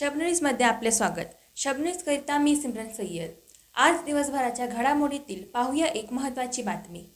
शबनीजमध्ये आपले स्वागत. शबनीजकरिता मी सिमरन सय्यद. आज दिवसभराच्या घडामोडीतील पाहूया एक महत्त्वाची बातमी.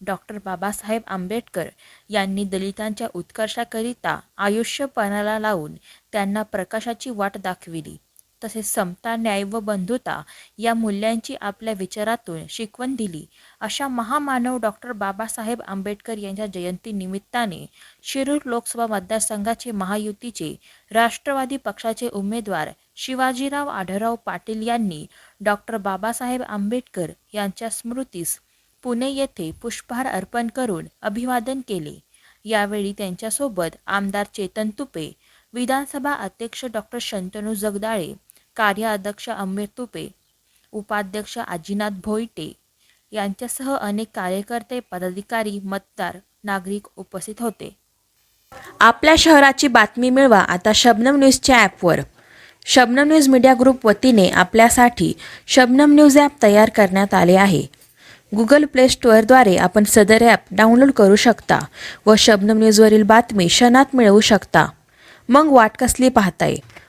डॉक्टर बाबासाहेब आंबेडकर यांनी दलितांच्या उत्कर्षाकरिता आयुष्य पणाला लावून त्यांना प्रकाशाची वाट दाखविली. तसेच समता न्याय व बंधुता या मूल्यांची आपल्या विचारातून शिकवण दिली. अशा महामानव डॉक्टर बाबासाहेब आंबेडकर यांच्या जयंतीनिमित्ताने शिरूर लोकसभा मतदारसंघाचे महायुतीचे राष्ट्रवादी पक्षाचे उमेदवार शिवाजीराव आढळराव पाटील यांनी डॉक्टर बाबासाहेब आंबेडकर यांच्या स्मृतीस पुणे येथे पुष्पहार अर्पण करून अभिवादन केले. यावेळी त्यांच्यासोबत आमदार चेतन तुपे विधानसभा अध्यक्ष डॉक्टर शंतनू जगदाळे कार्याध्यक्ष अमीर तुपे उपाध्यक्ष आजीनाथ भोईटे यांच्यासह अनेक कार्यकर्ते पदाधिकारी मतदार नागरिक उपस्थित होते. आपल्या शहराची बातमी मिळवा आता शबनम न्यूजच्या ॲपवर. शबनम न्यूज मीडिया ग्रुप वतीने आपल्यासाठी शबनम न्यूज ॲप तयार करण्यात आले आहे. गुगल प्ले स्टोअरद्वारे आपण सदर ॲप डाउनलोड करू शकता व शबनम न्यूजवरील बातमी क्षणात मिळवू शकता. मग वाट कसली पाहताय?